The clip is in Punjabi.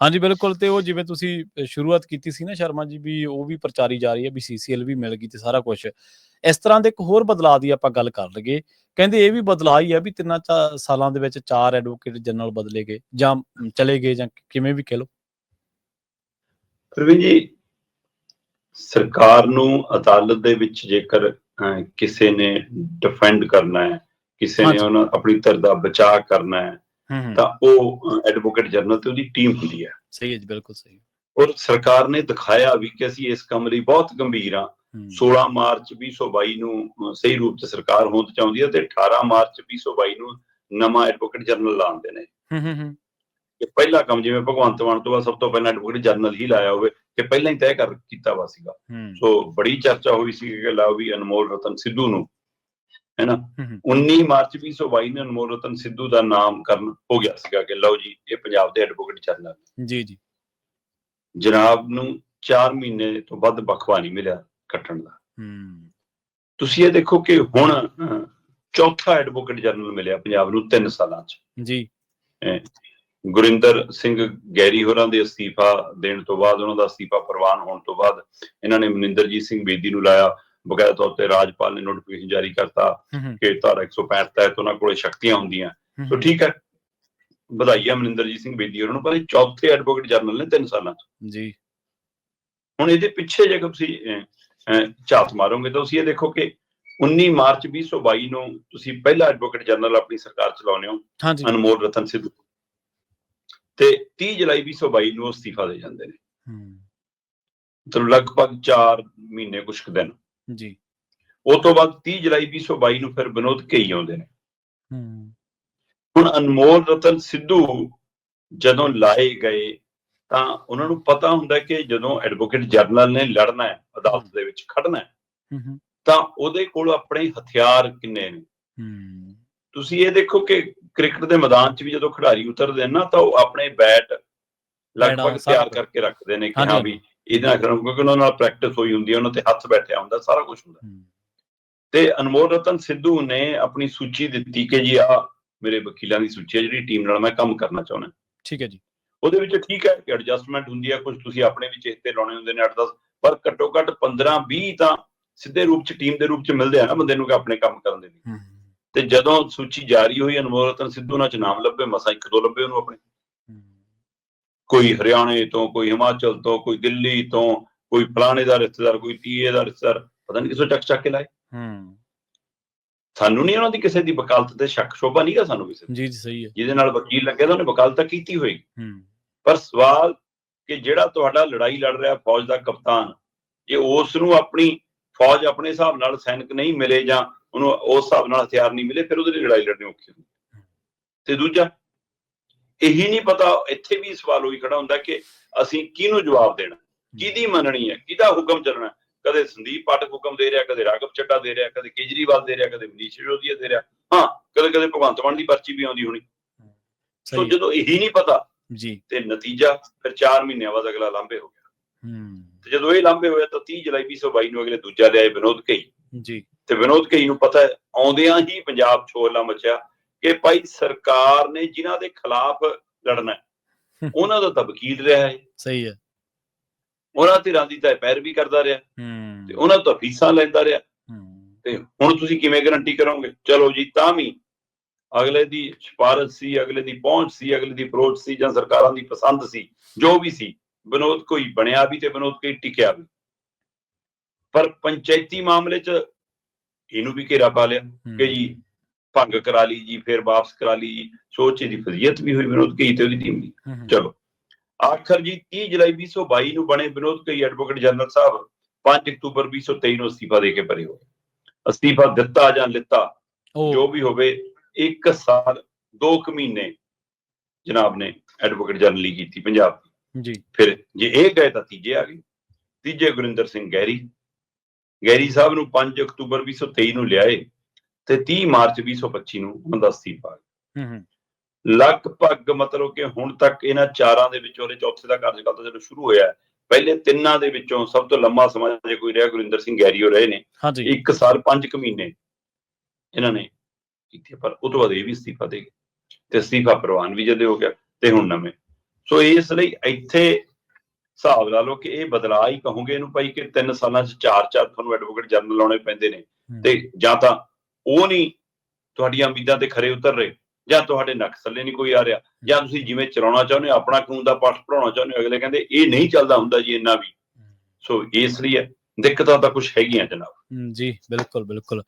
ਹਾਂਜੀ ਬਿਲਕੁਲ ਤੇ ਉਹ ਜਿਵੇਂ ਤੁਸੀਂ ਸ਼ੁਰੂਆਤ ਕੀਤੀ ਸੀ ਨਾ ਸ਼ਰਮਾ ਜੀ ਵੀ ਉਹ ਵੀ ਪ੍ਰਚਾਰੀ ਜਾ ਰਹੀ ਹੈ ਵੀ ਸੀਸੀਐਲ ਵੀ ਮਿਲ ਗਈ ਤੇ ਸਾਰਾ ਕੁਝ ਇਸ ਤਰ੍ਹਾਂ ਦੇ ਇੱਕ ਹੋਰ ਬਦਲਾਅ ਦੀ ਆਪਾਂ ਗੱਲ ਕਰ ਲਈਏ ਕਹਿੰਦੇ ਇਹ ਵੀ ਬਦਲਾਅ ਹੀ ਹੈ ਵੀ ਤਿੰਨਾਂ ਸਾਲਾਂ ਦੇ ਵਿੱਚ ਚਾਰ ਐਡਵੋਕੇਟ ਜਨਰਲ ਬਦਲੇ ਗਏ ਜਾਂ ਚਲੇ ਗਏ ਜਾਂ ਕਿਵੇਂ ਵੀ ਕਹਿ ਲਓ ਪ੍ਰਵੀਨ ਜੀ ਸਰਕਾਰ ਨੂੰ ਅਦਾਲਤ ਦੇ ਵਿੱਚ ਜੇਕਰ ਕਿਸੇ ਨੇ ਡਿਫੈਂਡ ਕਰਨਾ ਹੈ ਕਿਸੇ ਨੇ। ਉਹਨਾਂ ਆਪਣੀ ਧਿਰ ਦਾ ਬਚਾਅ ਕਰਨਾ ਹੂੰ ਤਾਂ ਉਹ ਐਡਵੋਕੇਟ ਜਨਰਲ ਤੇ ਉਹਦੀ ਟੀਮ ਹੁੰਦੀ ਹੈ। ਸਹੀ ਹੈ ਜੀ ਬਿਲਕੁਲ ਸਹੀ ਔਰ ਸਰਕਾਰ ਨੇ ਦਿਖਾਇਆ ਵੀ ਕਿ ਅਸੀਂ ਇਸ ਕੰਮ ਲਈ ਬਹੁਤ ਗੰਭੀਰ ਹੂੰ। 16 ਮਾਰਚ 2022 ਨੂੰ ਸਹੀ ਰੂਪ ਚ ਸਰਕਾਰ ਹੋਂਦ ਚ ਆਉਂਦੀ ਹੈ ਤੇ 18 ਮਾਰਚ 2022 ਨੂੰ ਨਵਾਂ ਐਡਵੋਕੇਟ ਜਨਰਲ ਲਾਉਂਦੇ ਨੇ। ਹੂੰ ਹੂੰ ਹੂੰ। ਕਿ ਪਹਿਲਾ ਕੰਮ ਜਿਵੇਂ ਭਗਵੰਤ ਮਾਨ ਤੋਂ ਬਾਅਦ ਸਭ ਤੋਂ ਪਹਿਲਾਂ ਐਡਵੋਕੇਟ ਜਨਰਲ ਹੀ ਲਾਇਆ ਹੋਵੇ ਕਿ ਪਹਿਲਾਂ ਹੀ ਤੈਅ ਕਰ ਕੀਤਾ ਵਾ ਸੀਗਾ। ਸੋ ਬੜੀ ਚਰਚਾ ਹੋਈ ਸੀ ਕਿ ਲਾਓ ਵੀ ਅਨਮੋਲ ਰਤਨ ਸਿੱਧੂ ਨੂੰ। ਹੈ ਨਾ ਹੂੰ, ਹੂੰ। 19 ਮਾਰਚ 2022 ਨੂੰ ਅਨਮੋਲ ਰਤਨ ਸਿੱਧੂ ਦਾ ਨਾਮਕਰਨ ਹੋ ਗਿਆ ਸੀਗਾ ਕਿ ਲਓ ਜੀ ਇਹ ਪੰਜਾਬ ਦੇ ਐਡਵੋਕੇਟ ਜਨਰਲ ਜੀ ਜੀ। ਜਨਾਬ ਨੂੰ 4 ਮਹੀਨੇ ਤੋਂ ਵੱਧ ਬਖਵਾ ਨਹੀਂ ਮਿਲਿਆ ਕੱਟਣ ਦਾ। ਹੂੰ। ਤੁਸੀਂ ਇਹ ਦੇਖੋ ਕਿ ਹੁਣ ਚੌਥਾ ਐਡਵੋਕੇਟ ਜਨਰਲ ਮਿਲਿਆ ਪੰਜਾਬ ਨੂੰ 3 ਸਾਲਾਂ 'ਚ। ਜੀ। ਗੁਰਿੰਦਰ ਸਿੰਘ ਗੈਰੀ ਹੋਰਾਂ ਦੇ ਅਸਤੀਫਾ ਦੇਣ ਤੋਂ ਬਾਅਦ ਉਹਨਾਂ ਦਾ ਅਸਤੀਫਾ ਪ੍ਰਵਾਨ ਹੋਣ ਤੋਂ ਬਾਅਦ ਇਹਨਾਂ ਨੇ ਮਨਿੰਦਰਜੀਤ ਸਿੰਘ ਬੇਦੀ ਨੂੰ ਲਾਇਆ। ਬਕਾਇਦਾ ਤੌਰ ਤੇ ਰਾਜਪਾਲ ਨੇ ਨੋਟੀਫਿਕੇਸ਼ਨ ਜਾਰੀ ਕਰਤਾ ਕਿ ਧਾਰਾ 165 ਤਹਿਤ ਉਹਨਾਂ ਕੋਲੇ ਸ਼ਕਤੀਆਂ ਹੁੰਦੀਆਂ। ਸੋ ਠੀਕ ਹੈ। ਵਧਾਈਆਂ ਮਨਿੰਦਰਜੀਤ ਸਿੰਘ ਬੇਦੀ ਹੋਰਾਂ ਨੂੰ। ਪਰ ਚੌਥੇ ਐਡਵੋਕੇਟ ਜਨਰਲ ਨੇ 3 ਸਾਲਾਂ 'ਚ ਜੀ। ਹੁਣ ਇਹਦੇ ਪਿੱਛੇ ਜੇ ਤੁਸੀਂ ਝਾਤ ਮਾਰੋਗੇ ਤਾਂ ਤੁਸੀਂ ਇਹ ਦੇਖੋ ਕਿ 19 ਮਾਰਚ 2022 ਨੂੰ ਤੁਸੀਂ ਪਹਿਲਾ ਐਡਵੋਕੇਟ ਜਨਰਲ ਆਪਣੀ ਸਰਕਾਰ ਚਲਾਉਂਦੇ ਹੋ। ਅਨਮੋਲ ਰਤਨ ਸਿੱਧੂ। ਤੇ 30 ਜੁਲਾਈ 2022 ਨੂੰ ਅਸਤੀਫਾ ਦੇ ਜਾਂਦੇ ਨੇ। ਹੂੰ। ਮਤਲਬ ਲਗਭਗ 4 ਮਹੀਨੇ ਕੁਛ ਕੁ ਦਿਨ। ਜੀ। ਉਹ ਤੋਂ ਬਾਅਦ 30 ਜੁਲਾਈ 2022 ਨੂੰ ਫਿਰ ਵਿਨੋਦ ਕਈ ਆਉਂਦੇ ਨੇ। ਹੂੰ। ਹੁਣ ਅਨਮੋਲ ਰਤਨ ਸਿੱਧੂ ਜਦੋਂ ਲਾਏ ਗਏ ਤਾਂ ਉਹਨਾਂ ਨੂੰ ਪਤਾ ਹੁੰਦਾ ਕਿ ਜਦੋਂ ਐਡਵੋਕੇਟ ਜਨਰਲ ਨੇ ਲੜਨਾ ਹੈ ਅਦਾਲਤ ਦੇ ਵਿੱਚ ਖੜਨਾ ਹੈ ਤਾਂ ਉਹਦੇ ਕੋਲ ਆਪਣੇ ਹਥਿਆਰ ਕਿੰਨੇ ਨੇ? ਤੁਸੀਂ ਇਹ ਦੇਖੋ ਕਿ ਕ੍ਰਿਕਟ ਦੇ ਮੈਦਾਨ 'ਚ ਵੀ ਜਦੋਂ ਖਿਡਾਰੀ ਉਤਰਦੇ ਨੇ ਨਾ ਤਾਂ ਉਹ ਆਪਣੇ ਬੈਟ ਲਗਭਗ ਤਿਆਰ। ਕਰਕੇ ਰੱਖਦੇ ਨੇ ਕਿ ਹਾਂ ਵੀ ਇਹਦੇ ਨਾਲ ਕਿਉਂਕਿ ਉਹਨਾਂ ਨਾਲ ਪ੍ਰੈਕਟਿਸ ਹੋਈ ਹੁੰਦੀ ਹੈ ਉਹਨਾਂ ਤੇ ਹੱਥ ਬੈਠਿਆ ਹੁੰਦਾ ਸਾਰਾ ਕੁਝ ਹੁੰਦਾ। ਤੇ ਅਨਮੋਲ ਰਤਨ ਸਿੱਧੂ ਨੇ ਆਪਣੀ ਸੂਚੀ ਦਿੱਤੀ ਕਿ ਜੀ ਆ ਮੇਰੇ ਵਕੀਲਾਂ ਦੀ ਸੂਚੀ ਹੈ ਜਿਹੜੀ ਟੀਮ ਨਾਲ ਮੈਂ ਕੰਮ ਕਰਨਾ ਚਾਹੁੰਦਾ। ਠੀਕ ਹੈ ਜੀ। ਉਹਦੇ ਵਿੱਚ ਠੀਕ ਹੈ ਕਿ ਐਡਜਸਟਮੈਂਟ ਹੁੰਦੀ ਹੈ ਕੁਝ ਤੁਸੀਂ ਆਪਣੇ ਵੀ ਚੇਤੇ ਲਾਉਣੇ ਹੁੰਦੇ ਨੇ 8-10 ਪਰ ਘੱਟੋ ਘੱਟ 15-20 ਤਾਂ ਸਿੱਧੇ ਰੂਪ ਚ ਟੀਮ ਦੇ ਰੂਪ ਚ ਮਿਲਦੇ ਆ ਨਾ ਬੰਦੇ ਨੂੰ ਕਿ ਆਪਣੇ ਕੰਮ ਕਰਨ ਦੇ ਲਈ। ਤੇ ਜਦੋਂ ਸੂਚੀ ਜਾਰੀ ਹੋਈ ਅਨਮੋਲ ਰਤਨ ਸਿੱਧੂ ਨਾਲ ਚ ਨਾਮ ਲੱਭੇ ਮਸਾ ਇੱਕ ਦੋ ਲੱਭੇ ਉਹਨੂੰ ਆਪਣੇ। ਕੋਈ ਹਰਿਆਣੇ ਤੋਂ ਕੋਈ ਹਿਮਾਚਲ ਤੋਂ ਕੋਈ ਦਿੱਲੀ ਤੋਂ ਕੋਈ ਫਲਾਣੇ ਦਾ ਰਿਸ਼ਤੇਦਾਰ ਕੋਈ ਤੀਏ ਦਾ ਰਿਸ਼ਤੇਦਾਰ ਪਤਾ ਨਹੀਂ ਕਿਸੋਂ ਚੱਕ ਚੱਕ ਕੇ ਲਾਏ। ਹੂੰ। ਸਾਨੂੰ ਨਹੀਂ ਉਹਨਾਂ ਦੀ ਕਿਸੇ ਦੀ ਵਕਾਲਤ ਤੇ ਸ਼ੱਕ ਸ਼ੋਭਾ ਨਹੀਂਗਾ ਸਾਨੂੰ ਕਿਸੇ। ਜੀ ਜੀ ਸਹੀ ਹੈ। ਜਿਹਦੇ ਨਾਲ ਵਕੀਲ ਲੱਗਿਆ ਤਾਂ ਉਹਨੇ ਵਕਾਲਤ ਕੀਤੀ ਹੋਏਗੀ। ਹੂੰ। ਪਰ ਸਵਾਲ ਕਿ ਜਿਹੜਾ ਤੁਹਾਡਾ ਲੜਾਈ ਲੜ ਰਿਹਾ ਫੌਜ ਦਾ ਕਪਤਾਨ ਜੇ ਉਸ ਨੂੰ ਆਪਣੀ ਫੌਜ ਆਪਣੇ ਹਿਸਾਬ ਨਾਲ ਸੈਨਿਕ ਨਹੀਂ ਮਿਲੇ ਜਾਂ ਉਹਨੂੰ ਉਸ ਹਿਸਾਬ ਨਾਲ ਹਥਿਆਰ ਨਹੀਂ ਮਿਲੇ ਫਿਰ ਉਹਦੇ ਲਈ ਲੜਾਈ ਲੜਨੀ ਔਖੀ ਹੁੰਦੀ। ਤੇ ਦੂਜਾ ਇਹੀ ਨਹੀਂ ਪਤਾ ਇੱਥੇ ਵੀ ਸਵਾਲ ਹੋਈ ਖੜਾ ਹੁੰਦਾ ਕਿ ਅਸੀਂ ਕਿਹਨੂੰ ਜਵਾਬ ਦੇਣਾ? ਕਿਹਦੀ ਮੰਨਣੀ ਹੈ? ਕਿਹਦਾ ਹੁਕਮ ਚੱਲਣਾ? ਕਦੇ ਸੰਦੀਪ ਪਾਠਕ ਹੁਕਮ ਦੇ ਰਿਹਾ ਕਦੇ ਰਾਘਵ ਚੱਡਾ ਦੇ ਰਿਹਾ ਕਦੇ ਕੇਜਰੀਵਾਲ ਦੇ ਰਿਹਾ ਕਦੇ ਮਨੀਸ਼ ਸਿਸੋਦੀਆ ਦੇ ਰਿਹਾ। ਹਾਂ ਕਦੇ ਕਦੇ ਭਗਵੰਤ ਮਾਨ ਦੀ ਪਰਚੀ ਵੀ ਆਉਂਦੀ ਹੋਣੀ। ਸੋ। ਜਦੋਂ ਇਹੀ ਨਹੀਂ ਪਤਾ ਜੀ। ਤੇ ਨਤੀਜਾ ਫਿਰ 4 ਮਹੀਨਿਆਂ ਬਾਅਦ ਅਗਲਾ ਲਾਂਭੇ ਹੋ ਗਿਆ। ਹੂੰ। ਤੇ ਜਦੋਂ ਇਹ ਲਾਂਭੇ ਹੋਇਆ ਤਾਂ 30 ਜੁਲਾਈ 2022 ਨੂੰ ਅਗਲੇ ਦੂਜਾ ਲਿਆਏ ਵਿਨੋਦ ਕਈ ਜੀ। ਤੇ ਵਿਨੋਦ ਕਈ ਨੂੰ ਪਤਾ ਆਉਂਦਿਆਂ ਹੀ ਪੰਜਾਬ ਹੋਲਾ ਮਚਿਆ। ਕਿ ਭਾਈ ਸਰਕਾਰ ਨੇ ਜਿਨ੍ਹਾਂ ਦੇ ਖਿਲਾਫ ਲੜਨਾ ਉਹਨਾਂ ਦਾ ਤਾਂ ਵਕੀਲ ਰਿਹਾ ਹੈ। ਸਹੀ ਹੈ। ਉਹਨਾਂ ਧਿਰਾਂ ਦੀ ਤਾਂ ਪੈਰਵੀ ਕਰਦਾ ਰਿਹਾ। ਤੇ ਉਹਨਾਂ ਤੋਂ ਫੀਸਾਂ ਲੈਂਦਾ ਰਿਹਾ। ਤੇ ਹੁਣ ਤੁਸੀਂ ਕਿਵੇਂ ਗਰੰਟੀ ਕਰੋਗੇ? ਚਲੋ ਜੀ ਤਾਂ ਵੀ ਅਗਲੇ ਦੀ ਸਿਫਾਰਸ਼ ਸੀ ਅਗਲੇ ਦੀ ਪਹੁੰਚ ਸੀ ਅਗਲੇ ਦੀ ਅਪਰੋਚ ਸੀ ਜਾਂ ਸਰਕਾਰਾਂ ਦੀ ਪਸੰਦ ਸੀ ਜੋ ਵੀ ਸੀ ਵਿਨੋਦ ਕੋਈ ਬਣਿਆ ਵੀ ਤੇ ਵਿਨੋਦ ਕੋਈ ਟਿਕਿਆ ਵੀ। ਪਰ ਪੰਚਾਇਤੀ ਮਾਮਲੇ 'ਚ ਇਹਨੂੰ ਵੀ ਘੇਰਾ ਪਾ ਲਿਆ ਕਿ ਜੀ ਭੰਗ ਕਰਾ ਲਈ ਜੀ ਫਿਰ ਵਾਪਸ ਕਰਾ ਲਈ ਜੀ। ਸੋਚ ਦੀ ਫਜ਼ੀਅਤ ਵੀ ਹੋਈ ਵਿਨੋਦ ਕਈ ਤੇ ਉਹਦੀ ਟੀਮ ਦੀ। ਚਲੋ। ਆਖਰ ਜੀ 30 ਜੁਲਾਈ 2022 ਨੂੰ ਬਣੇ ਵਿਨੋਦ ਕਈ ਐਡਵੋਕੇਟ ਜਨਰਲ ਸਾਹਿਬ 5 ਅਕਤੂਬਰ 2023 ਨੂੰ ਅਸਤੀਫਾ ਦੇ ਕੇ ਪਰੇ ਹੋ ਗਏ ਅਸਤੀਫਾ ਦਿੱਤਾ ਜਾਂ ਲਿੱਤਾ ਜੋ ਵੀ ਹੋਵੇ ਇੱਕ ਸਾਲ 2 ਕੁ ਮਹੀਨੇ ਜਨਾਬ ਨੇ ਐਡਵੋਕੇਟ ਜਨਰਲੀ ਕੀਤੀ ਪੰਜਾਬ ਦੀ। ਜੀ। ਫਿਰ ਜੇ ਇਹ ਗਏ ਤਾਂ ਤੀਜੇ ਆ ਗਏ। ਤੀਜੇ ਗੁਰਿੰਦਰ ਸਿੰਘ ਗੈਰੀ ਗੈਰੀ ਸਾਹਿਬ ਨੂੰ 5 ਅਕਤੂਬਰ 2023 ਨੂੰ ਲਿਆਏ। ਤੇ 30 ਮਾਰਚ 2025 ਨੂੰ ਉਹਨਾਂ ਦਾ ਅਸਤੀਫਾ ਹੂੰ ਹੂੰ। ਲਗਭਗ ਮਤਲਬ ਕਿ ਹੁਣ ਤੱਕ ਇਹਨਾਂ ਚਾਰਾਂ ਦੇ ਵਿੱਚੋਂ ਉਹਦੇ ਚੌਥੇ ਦਾ ਕਾਰਜਕਾਲ ਤਾਂ ਜਦੋਂ ਸ਼ੁਰੂ ਹੋਇਆ ਪਹਿਲੇ ਤਿੰਨਾਂ ਦੇ ਵਿੱਚੋਂ ਸਭ ਤੋਂ ਲੰਮਾ ਸਮਾਂ ਜੇ ਕੋਈ ਰਿਹਾ ਗੁਰਿੰਦਰ ਸਿੰਘ ਗੈਰੀ ਹੋ ਰਹੇ ਨੇ। ਹਾਂਜੀ। ਇੱਕ ਸਾਲ 5 ਕੁ ਮਹੀਨੇ ਇਹਨਾਂ ਨੇ ਕੀਤੀ ਪਰ ਉਹ ਤੋਂ ਬਾਅਦ ਇਹ ਵੀ ਅਸਤੀਫਾ ਦੇ ਗਏ। ਤੇ ਅਸਤੀਫਾ ਪ੍ਰਵਾਨ ਵੀ ਜਦੇ ਹੋ ਗਿਆ ਤੇ ਹੁਣ ਨਵੇਂ। ਸੋ ਇਸ ਲਈ ਇੱਥੇ ਹਿਸਾਬ ਲਾ ਲਓ ਕਿ ਇਹ ਬਦਲਾਅ ਹੀ ਕਹੋਗੇ ਇਹਨੂੰ ਭਾਈ ਕਿ 3 ਸਾਲਾਂ 'ਚ ਚਾਰ ਚਾਰ ਤੁਹਾਨੂੰ ਐਡਵੋਕੇਟ ਜਨਰਲ ਲਾਉਣੇ ਪੈਂਦੇ ਨੇ। ਤੇ ਜਾਂ ਤਾਂ ਉਹ ਨਹੀਂ ਤੁਹਾਡੀਆਂ ਉਮੀਦਾਂ ਤੇ ਖਰੇ ਉਤਰ ਰਹੇ ਜਾਂ ਤੁਹਾਡੇ ਨੱਕ ਥੱਲੇ ਨਹੀਂ ਕੋਈ ਆ ਰਿਹਾ ਜਾਂ ਤੁਸੀਂ ਜਿਵੇਂ ਚਲਾਉਣਾ ਚਾਹੁੰਦੇ ਹੋ ਆਪਣਾ ਕਾਨੂੰਨ ਦਾ ਪਾਠ ਪੜਾਉਣਾ ਚਾਹੁੰਦੇ ਹੋ ਅਗਲੇ ਕਹਿੰਦੇ ਇਹ ਨਹੀਂ ਚੱਲਦਾ ਹੁੰਦਾ ਜੀ ਇੰਨਾ ਵੀ। ਸੋ ਇਸ ਲਈ ਦਿੱਕਤਾਂ ਤਾਂ ਕੁਝ ਹੈਗੀਆਂ ਜਨਾਬ। ਜੀ ਬਿਲਕੁਲ ਬਿਲਕੁਲ।